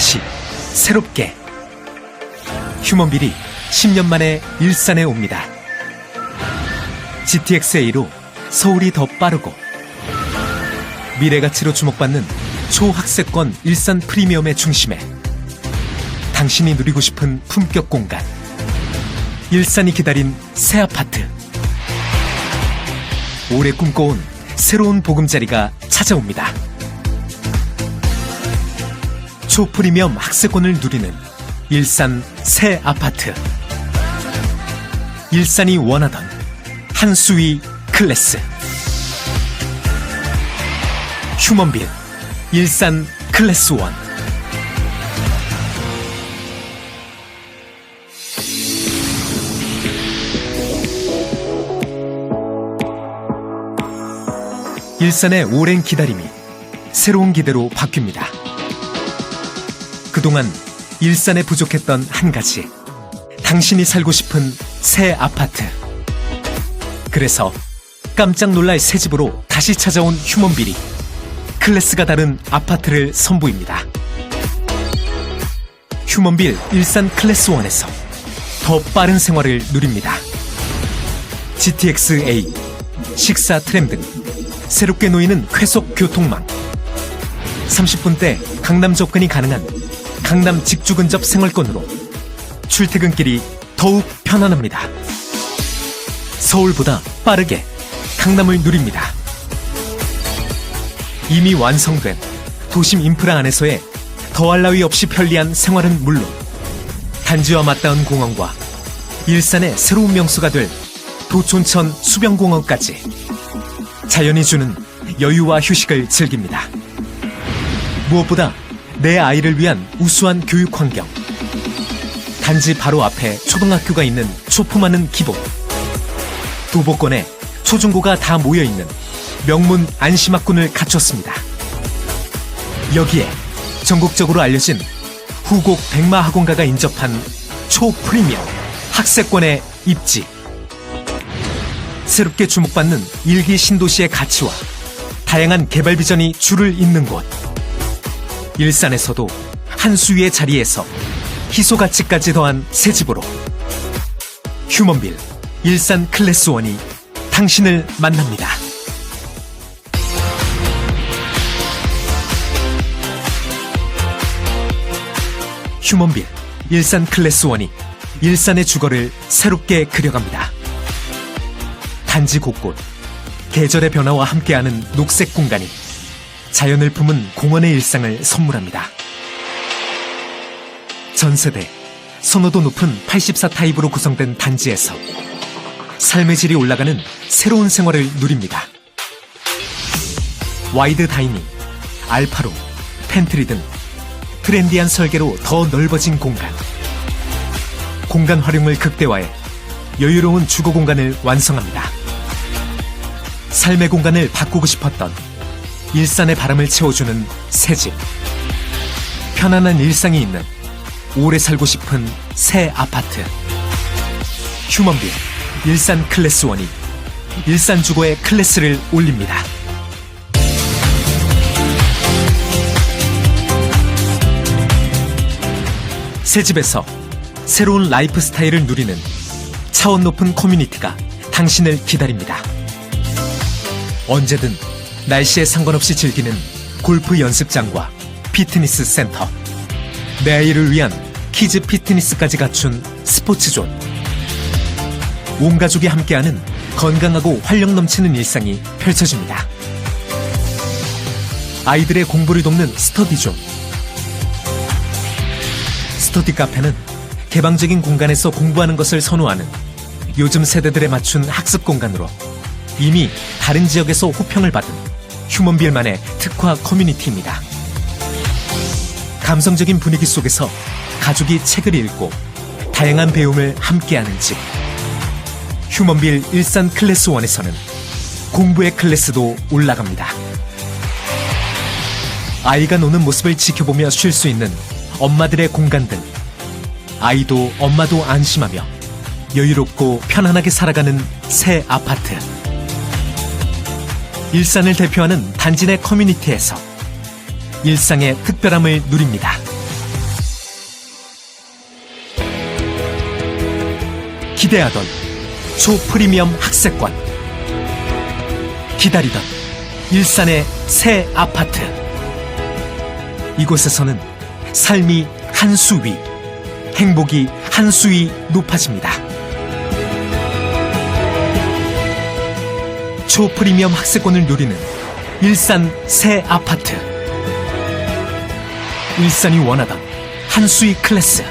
다시 새롭게 휴먼빌이 10년 만에 일산에 옵니다. GTX-A로 서울이 더 빠르고 미래 가치로 주목받는 초학세권 일산 프리미엄의 중심에 당신이 누리고 싶은 품격 공간 일산이 기다린 새 아파트 오래 꿈꿔온 새로운 보금자리가 찾아옵니다. 초 프리미엄 학세권을 누리는 일산 새 아파트. 일산이 원하던 한수위 클래스. 휴먼빌 일산 클래스 원. 일산의 오랜 기다림이 새로운 기대로 바뀝니다. 그동안 일산에 부족했던 한 가지. 당신이 살고 싶은 새 아파트. 그래서 깜짝 놀랄 새 집으로 다시 찾아온 휴먼빌이 클래스가 다른 아파트를 선보입니다. 휴먼빌 일산 클래스 1에서 더 빠른 생활을 누립니다. GTX-A, 식사 트램 등 새롭게 놓이는 쾌속 교통망. 30분대 강남 접근이 가능한 강남 직주 근접 생활권으로 출퇴근길이 더욱 편안합니다. 서울보다 빠르게 강남을 누립니다. 이미 완성된 도심 인프라 안에서의 더할 나위 없이 편리한 생활은 물론 단지와 맞닿은 공원과 일산의 새로운 명소가 될 도촌천 수변공원까지 자연이 주는 여유와 휴식을 즐깁니다. 무엇보다 내 아이를 위한 우수한 교육 환경. 단지 바로 앞에 초등학교가 있는 초품 많은 기본. 도보권에 초중고가 다 모여 있는 명문 안심학군을 갖췄습니다. 여기에 전국적으로 알려진 후곡 백마 학원가가 인접한 초프리미엄 학세권의 입지. 새롭게 주목받는 일기 신도시의 가치와 다양한 개발 비전이 줄을 잇는 곳. 일산에서도 한수 위의 자리에서 희소 가치까지 더한 새 집으로 휴먼빌 일산 클래스 원이 당신을 만납니다. 휴먼빌 일산 클래스 원이 일산의 주거를 새롭게 그려갑니다. 단지 곳곳 계절의 변화와 함께하는 녹색 공간이 자연을 품은 공원의 일상을 선물합니다. 전 세대 선호도 높은 84 타입으로 구성된 단지에서 삶의 질이 올라가는 새로운 생활을 누립니다. 와이드 다이닝, 알파로, 팬트리 등 트렌디한 설계로 더 넓어진 공간. 공간 활용을 극대화해 여유로운 주거 공간을 완성합니다. 삶의 공간을 바꾸고 싶었던 일산의 바람을 채워주는 새 집. 편안한 일상이 있는 오래 살고 싶은 새 아파트. 휴먼빌 일산 클래스 원이 일산 주거의 클래스를 올립니다. 새 집에서 새로운 라이프 스타일을 누리는 차원 높은 커뮤니티가 당신을 기다립니다. 언제든 날씨에 상관없이 즐기는 골프 연습장과 피트니스 센터. 내 아이를 위한 키즈 피트니스까지 갖춘 스포츠존. 온 가족이 함께하는 건강하고 활력 넘치는 일상이 펼쳐집니다. 아이들의 공부를 돕는 스터디존. 스터디 카페는 개방적인 공간에서 공부하는 것을 선호하는 요즘 세대들에 맞춘 학습 공간으로 이미 다른 지역에서 호평을 받은 휴먼빌만의 특화 커뮤니티입니다. 감성적인 분위기 속에서 가족이 책을 읽고 다양한 배움을 함께하는 집. 휴먼빌 일산 클래스 원에서는 공부의 클래스도 올라갑니다. 아이가 노는 모습을 지켜보며 쉴 수 있는 엄마들의 공간들. 아이도 엄마도 안심하며 여유롭고 편안하게 살아가는 새 아파트. 일산을 대표하는 단지 내 커뮤니티에서 일상의 특별함을 누립니다. 기대하던 초프리미엄 학세권 기다리던 일산의 새 아파트 이곳에서는 삶이 한 수 위 행복이 한 수 위 높아집니다. 초프리미엄 학세권을 누리는 일산 새 아파트. 일산이 원하던 한 수위 클래스.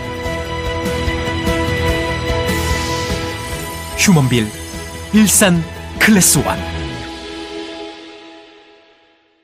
휴먼빌 일산 클래스 원